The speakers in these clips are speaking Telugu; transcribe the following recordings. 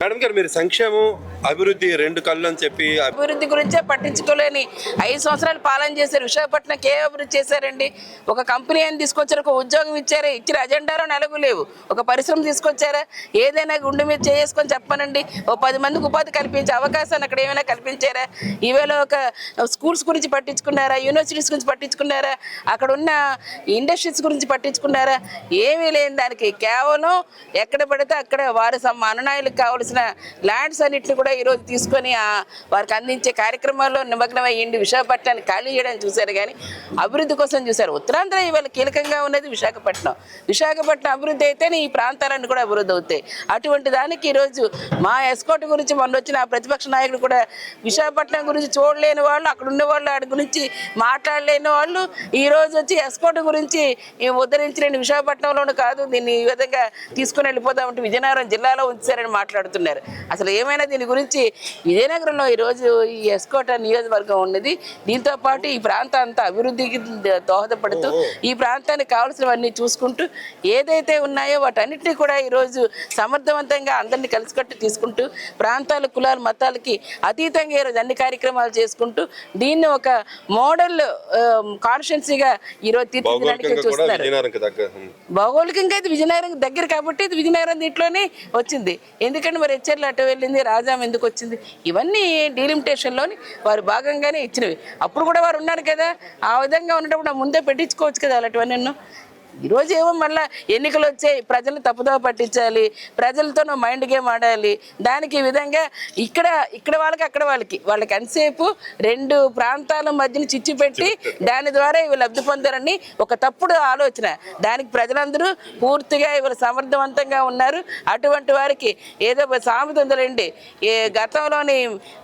మేడం గారు మీరు సంక్షేమం అభివృద్ధి రెండు కళ్ళు అని చెప్పి అభివృద్ధి గురించే పట్టించుకోలేని ఐదు సంవత్సరాలు పాలన చేశారు. విశాఖపట్నంకి ఏ అభివృద్ధి చేశారండి. ఒక కంపెనీ అని తీసుకొచ్చారు ఒక ఉద్యోగం ఇచ్చారు ఇచ్చిన అజెండాలో నెలకు లేవు. ఒక పరిశ్రమ తీసుకొచ్చారా? ఏదైనా గుండె మీద చేసుకొని చెప్పనండి. ఓ పది మందికి ఉపాధి కల్పించే అవకాశాన్ని అక్కడ ఏమైనా కల్పించారా? ఈవేళ ఒక స్కూల్స్ గురించి పట్టించుకున్నారా? యూనివర్సిటీస్ గురించి పట్టించుకున్నారా? అక్కడ ఉన్న ఇండస్ట్రీస్ గురించి పట్టించుకున్నారా? ఏమీ లేని దానికి కేవలం ఎక్కడ పడితే అక్కడ వారి సమ అనునాయులకు కావలసిన ల్యాండ్స్ అన్నింటిని కూడా ఈరోజు తీసుకొని వారికి అందించే కార్యక్రమాల్లో నిమగ్నం అయ్యింది విశాఖపట్నాన్ని ఖాళీ చేయడానికి చూశారు కానీ అభివృద్ధి కోసం చూశారు. ఉత్తరాంధ్ర ఇవాళ కీలకంగా ఉన్నది విశాఖపట్నం. విశాఖపట్నం అభివృద్ధి అయితేనే ఈ ప్రాంతాలన్నీ కూడా అభివృద్ధి అవుతాయి. అటువంటి దానికి ఈరోజు మా ఎస్కోట్ గురించి మొన్న వచ్చిన ప్రతిపక్ష నాయకుడు కూడా విశాఖపట్నం గురించి చూడలేని వాళ్ళు అక్కడ ఉన్న వాళ్ళు వాడి గురించి మాట్లాడలేని వాళ్ళు ఈ రోజు వచ్చి ఎస్కోట్ గురించి ఈ ఉద్ధరించలేని విశాఖపట్నంలోనూ కాదు దీన్ని ఈ విధంగా తీసుకుని వెళ్ళిపోదామంటే విజయనగరం జిల్లాలో ఉంచారని మాట్లాడుతున్నారు. అసలు ఏమైనా దీని గురించి విజయనగరంలో ఈరోజు ఈ ఎస్కోట నియోజకవర్గం ఉన్నది. దీంతో పాటు ఈ ప్రాంతం అంతా అభివృద్ధికి దోహదపడుతూ ఈ ప్రాంతానికి కావాల్సినవన్నీ చూసుకుంటూ ఏదైతే ఉన్నాయో వాటన్నిటిని కూడా ఈరోజు సమర్థవంతంగా అందరినీ కలిసికట్టు తీసుకుంటూ ప్రాంతాలు కులాలు మతాలకి అతీతంగా ఈరోజు అన్ని కార్యక్రమాలు చేసుకుంటూ దీన్ని ఒక మోడల్ కాన్స్టిట్యున్సీగా ఈరోజు తీర్చిదిద్దడానికి చూస్తున్నారు. భౌగోళికంగా అయితే విజయనగరం దగ్గర కాబట్టి ఇది విజయనగరం దీంట్లోనే వచ్చింది. ఎందుకంటే మరి హెచ్చర్లు అటు వెళ్ళింది రాజాం ఎందుకు వచ్చింది? ఇవన్నీ డీలిమిటేషన్లోని వారు భాగంగానే ఇచ్చినవి. అప్పుడు కూడా వారు ఉన్నారు కదా. ఆ విధంగా ఉన్నప్పుడు ముందే పెట్టించుకోవచ్చు కదా అలాంటివన్నీ ఈరోజు ఏమో మళ్ళీ ఎన్నికలు వచ్చాయి ప్రజలు తప్పుదోవ పట్టించాలి ప్రజలతో నువ్వు మైండ్ గేమ్ ఆడాలి. దానికి ఈ విధంగా ఇక్కడ ఇక్కడ వాళ్ళకి అక్కడ వాళ్ళకి. వాళ్ళకి ఎంతసేపు రెండు ప్రాంతాల మధ్యన చిచ్చు పెట్టి దాని ద్వారా ఇవి లబ్ధి పొందారని ఒక తప్పుడు ఆలోచన. దానికి ప్రజలందరూ పూర్తిగా ఇవాళ సమర్థవంతంగా ఉన్నారు. అటువంటి వారికి ఏదో సామెత ఉందండి ఏ గతంలోని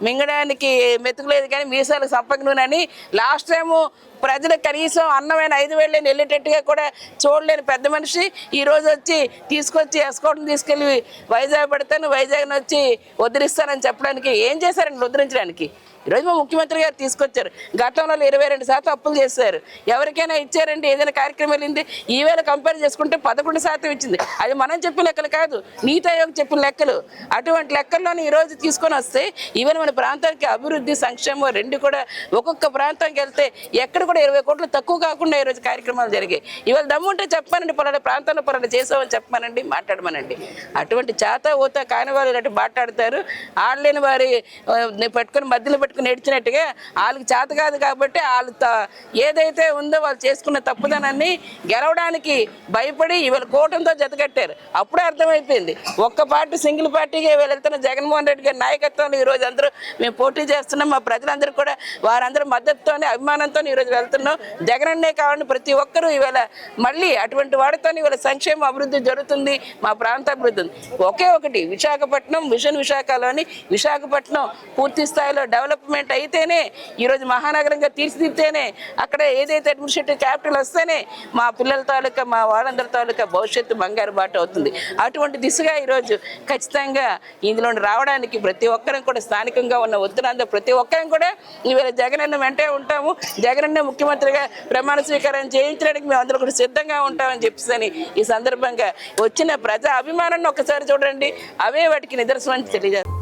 మింగడానికి మెతుకులేదు కానీ మీసాలు సంపంగునని లాస్ట్ టైము ప్రజలకు కనీసం అన్నమైన ఐదు వేలు వెళ్ళేటట్టుగా కూడా చూడలేని పెద్ద మనిషి ఈరోజు వచ్చి తీసుకొచ్చి ఎస్కోటం తీసుకెళ్ళి వైజాగ్ పెడతాను వైజాగ్ని వచ్చి వదిలిస్తానని చెప్పడానికి ఏం చేశారండి? వదిలించడానికి ఈరోజు మా ముఖ్యమంత్రి గారు తీసుకొచ్చారు. గతంలో ఇరవై రెండు శాతం అప్పులు చేశారు. ఎవరికైనా ఇచ్చారండి? ఏదైనా కార్యక్రమం వెళ్ళింది? ఈవేళ కంపేర్ చేసుకుంటే పదకొండు శాతం ఇచ్చింది. అది మనం చెప్పిన లెక్కలు కాదు. నీతి ఆయోగ్ చెప్పిన లెక్కలు. అటువంటి లెక్కల్లోనే ఈరోజు తీసుకొని వస్తే ఈవెన్ మన ప్రాంతానికి అభివృద్ధి సంక్షేమం రెండు కూడా ఒక్కొక్క ప్రాంతానికి వెళ్తే ఎక్కడ కూడా ఇరవై కోట్లు తక్కువ కాకుండా ఈరోజు కార్యక్రమాలు జరిగాయి. ఇవాళ దమ్ముంటే చెప్పానండి పలానా ప్రాంతంలో పలానా చేసామని చెప్పమనండి మాట్లాడమనండి. అటువంటి చేత ఊత కాని వాళ్ళు ఇలాంటి మాట్లాడతారు. ఆడలేని వారి పెట్టుకొని మధ్యలో పెట్టుకుని నడిచినట్టుగా వాళ్ళకి చేత కాదు కాబట్టి వాళ్ళు త- ఏదైతే ఉందో వాళ్ళు చేసుకున్న తప్పుదనాన్ని గెలవడానికి భయపడి ఇవాళ కూటమితో జతకట్టారు అప్పుడే అర్థమైపోయింది. ఒక్క పార్టీ సింగిల్ పార్టీగా వెళ్తున్న జగన్మోహన్ రెడ్డి గారి నాయకత్వంలో ఈరోజు అందరూ మేము పోటీ చేస్తున్నాం. మా ప్రజలందరూ కూడా వారందరూ మద్దతుతోనే అభిమానంతో ఈరోజు వెళ్తున్నాం. జగన్ అన్నే కావాలని ప్రతి ఒక్కరూ ఇవాళ మళ్ళీ అటువంటి వాడితో ఇవాళ సంక్షేమ అభివృద్ధి జరుగుతుంది. మా ప్రాంత అభివృద్ధి ఒకే ఒకటి విశాఖపట్నం మిషన్ విశాఖలోని విశాఖపట్నం పూర్తి స్థాయిలో డెవలప్ డెవలప్మెంట్ అయితేనే ఈరోజు మహానగరంగా తీర్చిదిద్దితేనే అక్కడ ఏదైతే అడ్మినిస్ట్రేటివ్ క్యాపిటల్ వస్తేనే మా పిల్లల తాలూకా మా వాళ్ళందరి తాలూకా భవిష్యత్తు బంగారు బాట అవుతుంది. అటువంటి దిశగా ఈరోజు ఖచ్చితంగా ఇందులో రావడానికి ప్రతి ఒక్కరం కూడా స్థానికంగా ఉన్న ఉత్తరాంధ్ర ప్రతి ఒక్కరం కూడా ఈవేళ జగనన్న వెంటే ఉంటాము. జగనన్న ముఖ్యమంత్రిగా ప్రమాణ స్వీకారం చేయించడానికి మేము అందరూ కూడా సిద్ధంగా ఉంటామని చెప్పేసి ఈ సందర్భంగా వచ్చిన ప్రజా అభిమానాన్ని ఒక్కసారి చూడండి. అవే వాటికి నిదర్శనం తెలియజేస్తాం